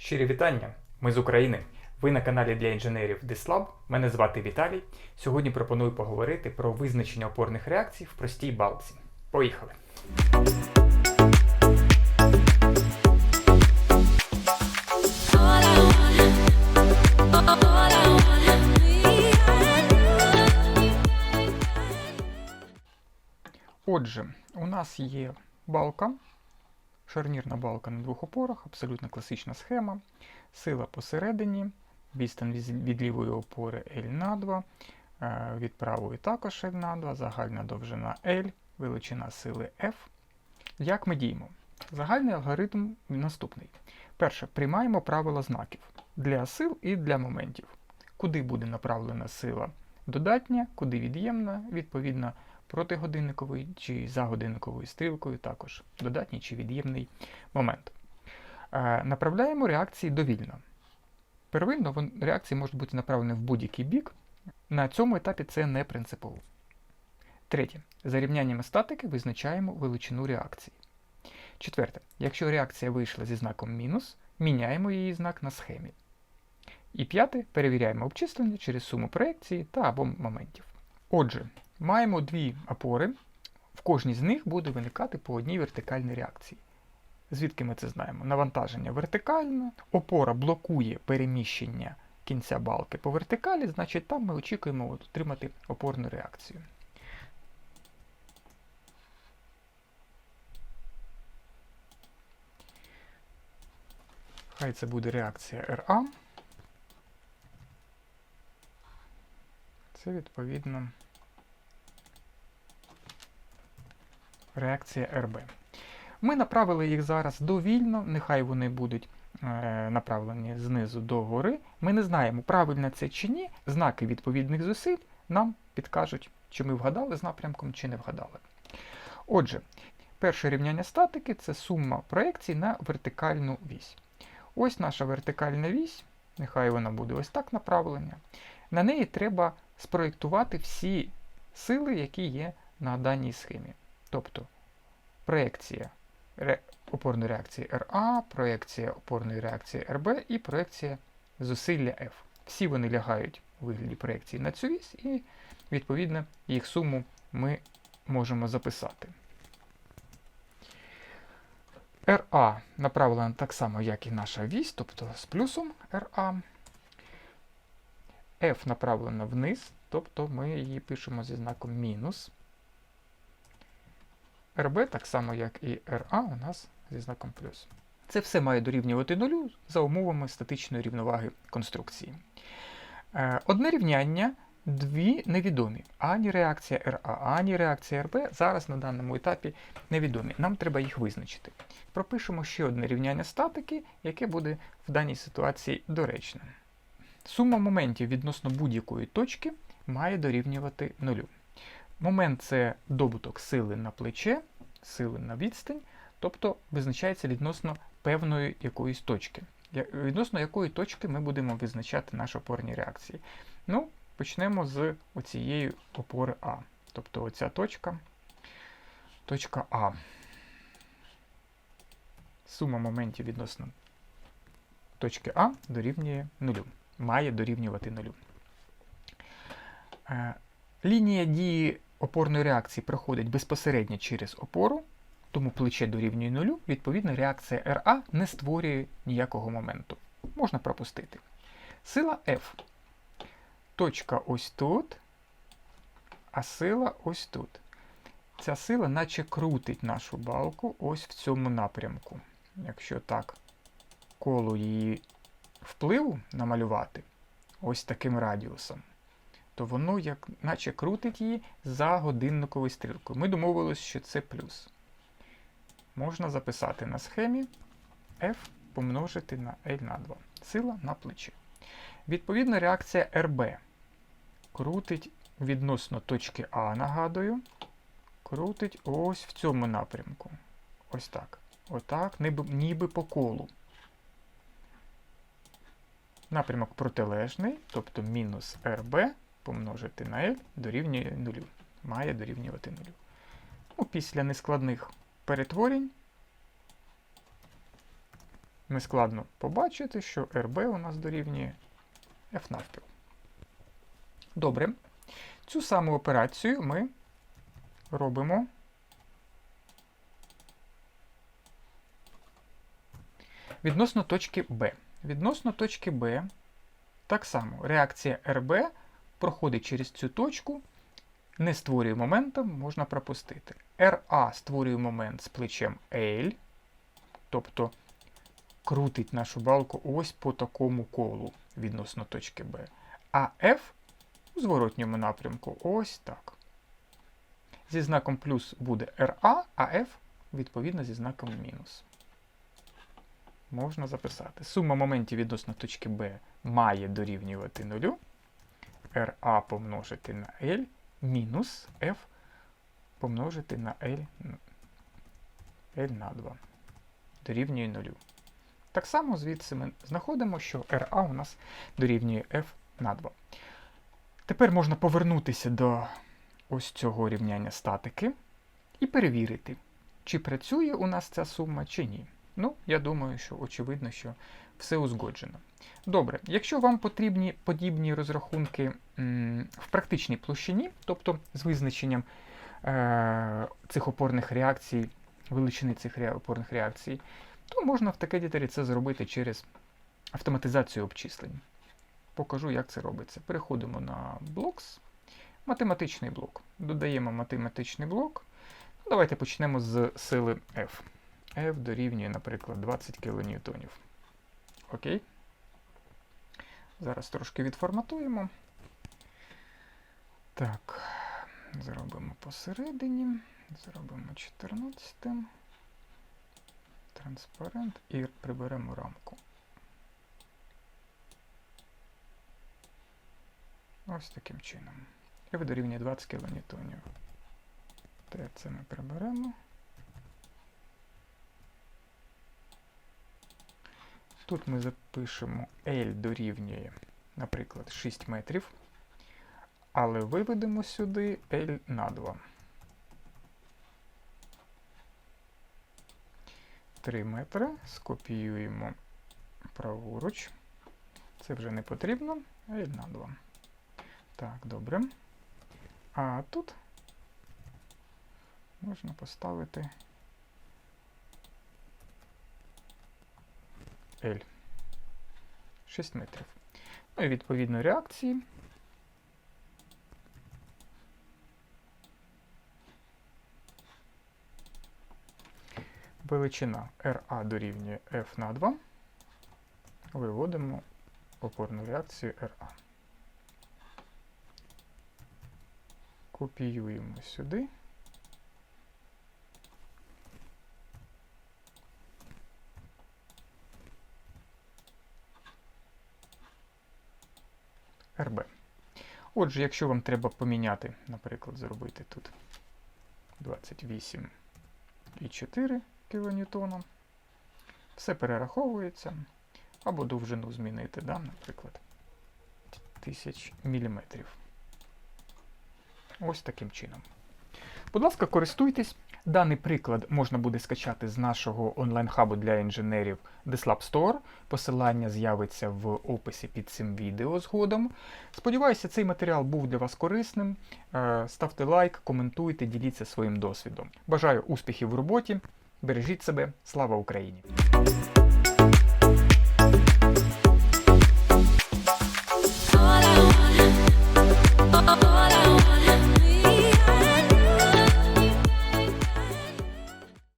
Щирі вітання! Ми з України. Ви на каналі для інженерів DISLab. Мене звати Віталій. Сьогодні пропоную поговорити про визначення опорних реакцій в простій балці. Поїхали! Отже, у нас є балка, шарнірна балка на двох опорах, абсолютно класична схема. Сила посередині, відстань від лівої опори L на 2, е, від правої також L на 2, загальна довжина L, величина сили F. Як ми діємо? Загальний алгоритм наступний. Перше, приймаємо правила знаків для сил і для моментів. Куди буде направлена сила додатня, куди від'ємна, відповідно протигодинниковий чи за годинниковою стрілкою, також додатній чи від'ємний момент. Е, Направляємо реакції довільно. Первинно реакції можуть бути направлені в будь-який бік. На цьому етапі це не принципово. Третє. За рівняннями статики визначаємо величину реакції. Четверте. Якщо реакція вийшла зі знаком мінус, міняємо її знак на схемі. І п'яте. Перевіряємо обчислення через суму проекції та або моментів. Отже, маємо дві опори. В кожній з них буде виникати по одній вертикальній реакції. Звідки ми це знаємо? Навантаження вертикальне, опора блокує переміщення кінця балки по вертикалі, значить там ми очікуємо отримати опорну реакцію. Хай це буде реакція RA. Це відповідно реакція РБ. Ми направили їх зараз довільно, нехай вони будуть е, направлені знизу до гори. Ми не знаємо, правильно це чи ні. Знаки відповідних зусиль нам підкажуть, чи ми вгадали з напрямком, чи не вгадали. Отже, перше рівняння статики це сума проекцій на вертикальну вісь. Ось наша вертикальна вісь, нехай вона буде ось так направлення. На неї треба спроєктувати всі сили, які є на даній схемі. Тобто проекція ре- опорної реакції RA, проекція опорної реакції RB і проекція зусилля F. Всі вони лягають у вигляді проекції на цю вісь, і відповідно їх суму ми можемо записати. RA направлена так само, як і наша вісь, тобто з плюсом RA. F направлена вниз, тобто ми її пишемо зі знаком мінус. RB, так само як і RA, у нас зі знаком плюс. Це все має дорівнювати нулю за умовами статичної рівноваги конструкції. Е, Одне рівняння, дві невідомі. Ані реакція RA, ані реакція RB зараз на даному етапі невідомі. Нам треба їх визначити. Пропишемо ще одне рівняння статики, яке буде в даній ситуації доречним. Сума моментів відносно будь-якої точки має дорівнювати нулю. Момент це добуток сили на плече, сили на відстань, тобто визначається відносно певної якоїсь точки. Відносно якої точки ми будемо визначати наші опорні реакції. Ну, почнемо з оцієї опори А. Тобто оця точка, точка А. Сума моментів відносно точки А дорівнює нулю. Має дорівнювати нулю. Е, Лінія дії опорної реакції проходить безпосередньо через опору, тому плече дорівнює нулю. Відповідно, реакція RA не створює ніякого моменту. Можна пропустити. Сила F. Точка ось тут, а сила ось тут. Ця сила наче крутить нашу балку ось в цьому напрямку. Якщо так коло її впливу намалювати ось таким радіусом, то воно як наче крутить її за годинниковою стрілкою. Ми домовилися, що це плюс. Можна записати на схемі F помножити на L на 2. Сила на плечі. Відповідно, реакція RB крутить відносно точки А, нагадую, крутить ось в цьому напрямку. Ось так. Отак, ніби, ніби по колу. Напрямок протилежний, тобто мінус RB помножити на L дорівнює нулю. Має дорівнювати нулю. Ну, після нескладних перетворень нескладно побачити, що RB у нас дорівнює F навпіл. Добре. Цю саму операцію ми робимо відносно точки B. Відносно точки B так само реакція RB проходить через цю точку, не створює моментом, можна пропустити. RA створює момент з плечем L, тобто крутить нашу балку ось по такому колу відносно точки B. А F у зворотньому напрямку ось так. Зі знаком плюс буде RA, а F відповідно зі знаком мінус. Можна записати. Сума моментів відносно точки B має дорівнювати нулю. RA помножити на L мінус F помножити на L, L на 2. Дорівнює нулю. Так само звідси ми знаходимо, що RA у нас дорівнює F на 2. Тепер можна повернутися до ось цього рівняння статики і перевірити, чи працює у нас ця сума, чи ні. Ну, я думаю, що очевидно, що все узгоджено. Добре, якщо вам потрібні подібні розрахунки в практичній площині, тобто з визначенням е- цих опорних реакцій, величини цих ре- опорних реакцій, то можна в такедітері це зробити через автоматизацію обчислень. Покажу, як це робиться. Переходимо на Blocks, математичний блок. Додаємо математичний блок. Ну, Давайте почнемо з сили F. F дорівнює, наприклад, 20 кН. Окей. Зараз трошки відформатуємо. Так, зробимо посередині. Зробимо 14. Транспарент і приберемо рамку. Ось таким чином. F дорівнює 20 кН. Те це ми приберемо. Тут ми запишемо L дорівнює, наприклад, 6 метрів, але виведемо сюди L на 2. 3 метри. Скопіюємо праворуч. Це вже не потрібно. L на 2. Так, добре. А тут можна поставити L. 6 метрів. Ну і відповідно реакції. Величина RA дорівнює F на 2. Виводимо опорну реакцію RA. Копіюємо сюди. РБ. Отже, якщо вам треба поміняти, наприклад, зробити тут 28,4 кН, все перераховується, або довжину змінити, да, наприклад, 1000 мм. Ось таким чином. Будь ласка, користуйтесь. Даний приклад можна буде скачати з нашого онлайн-хабу для інженерів DeSlab Store. Посилання з'явиться в описі під цим відео згодом. Сподіваюся, цей матеріал був для вас корисним. Е, Ставте лайк, коментуйте, діліться своїм досвідом. Бажаю успіхів в роботі. Бережіть себе. Слава Україні!